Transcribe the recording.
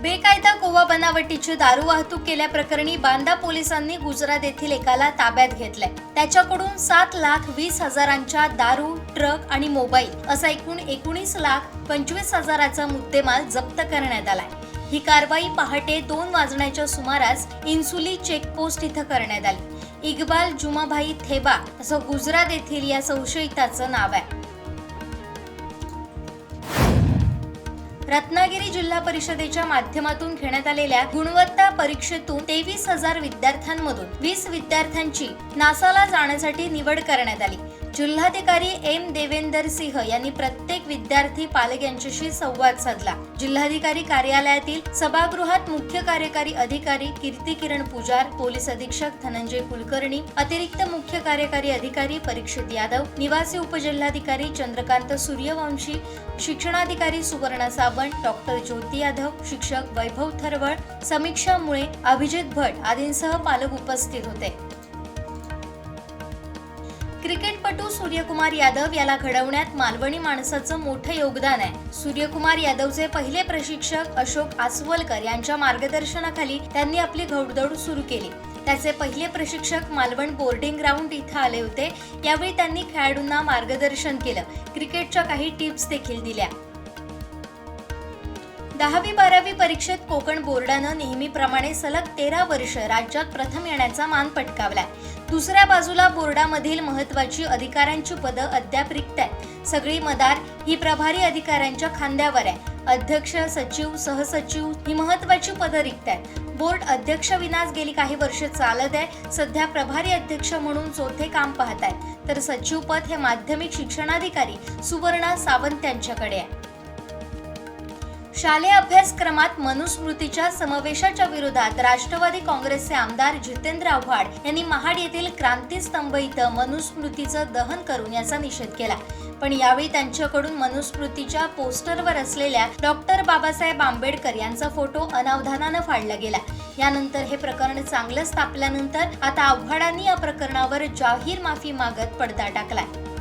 बेकायदा गोवा बनावटीची दारू वाहतूक केल्याप्रकरणी बांदा पोलिसांनी गुजरात येथील एकाला ताब्यात घेतलंय. त्याच्याकडून सात लाख वीस हजारांच्या दारू ट्रक आणि मोबाईल असा एकूण एकोणीस लाख पंचवीस हजाराचा मुद्देमाल जप्त करण्यात आलाय. ही कारवाई पहाटे दोन वाजण्याच्या सुमारास इन्सुली चेकपोस्ट इथं करण्यात आली. इक्बाल जुमाभाई थेबा असं गुजरात येथील या संशयिताचं नाव आहे. रत्नागिरी जिल्हा परिषदेच्या माध्यमातून घेण्यात आलेल्या गुणवत्ता परीक्षेतून तेवीस हजार विद्यार्थ्यांमधून वीस विद्यार्थ्यांची नासाला जाण्यासाठी निवड करण्यात आली. जिल्हाधिकारी एम देवेंदर सिंह यांनी प्रत्येक विद्यार्थी पालक यांच्याशी संवाद साधला. जिल्हाधिकारी कार्यालयातील सभागृहात मुख्य कार्यकारी अधिकारी कीर्ती किरण पुजार पोलीस अधीक्षक धनंजय कुलकर्णी अतिरिक्त मुख्य कार्यकारी अधिकारी परीक्षित यादव निवासी उपजिल्हाधिकारी चंद्रकांत सूर्यवंशी शिक्षणाधिकारी सुवर्णा सावंत डॉक्टर ज्योती यादव शिक्षक वैभव थरवळ समीक्षा मुळे अभिजित भट आदींसह पालक उपस्थित होते. क्रिकेटपटू सूर्यकुमार यादव याला घडवण्यात मालवणी माणसाचं मोठं योगदान आहे. सूर्यकुमार यादवचे पहिले प्रशिक्षक अशोक आसवलकर यांच्या मार्गदर्शनाखाली त्यांनी आपली घौडदौड सुरू केली. त्याचे पहिले प्रशिक्षक मालवण बोर्डिंग ग्राउंड इथं आले होते. यावेळी त्यांनी खेळाडूंना मार्गदर्शन केलं. क्रिकेटच्या काही टिप्स देखील दिल्या. दहावी बारावी परीक्षेत कोकण बोर्डानं नेहमीप्रमाणे सलग तेरा वर्ष राज्यात प्रथम येण्याचा मान पटकावलाय. दुसऱ्या बाजूला बोर्डामधील महत्वाची अधिकाऱ्यांची पदं अद्याप रिक्त आहेत. सगळी मदार ही प्रभारी अधिकाऱ्यांच्या खांद्यावर आहे. अध्यक्ष सचिव सहसचिव ही महत्वाची पदं रिक्त आहेत. बोर्ड अध्यक्ष विनास गेली काही वर्ष चालत आहे. सध्या प्रभारी अध्यक्ष म्हणून चौथे काम पाहत आहेत तर सचिव पद हे माध्यमिक शिक्षणाधिकारी सुवर्णा सावंत यांच्याकडे आहे. शालेय अभ्यासक्रमात मनुस्मृतीच्या समावेशाच्या विरोधात राष्ट्रवादी काँग्रेसचे आमदार जितेंद्र आव्हाड यांनी महाड येथील क्रांतीस्तंभ इथं मनुस्मृतीचं दहन करून याचा निषेध केला. पण यावेळी त्यांच्याकडून मनुस्मृतीच्या पोस्टरवर असलेल्या डॉक्टर बाबासाहेब आंबेडकर यांचा फोटो अनावधानानं फाडला गेला. यानंतर हे प्रकरण चांगलंच तापल्यानंतर आता आव्हाडांनी या प्रकरणावर जाहीर माफी मागत पडदा टाकलाय.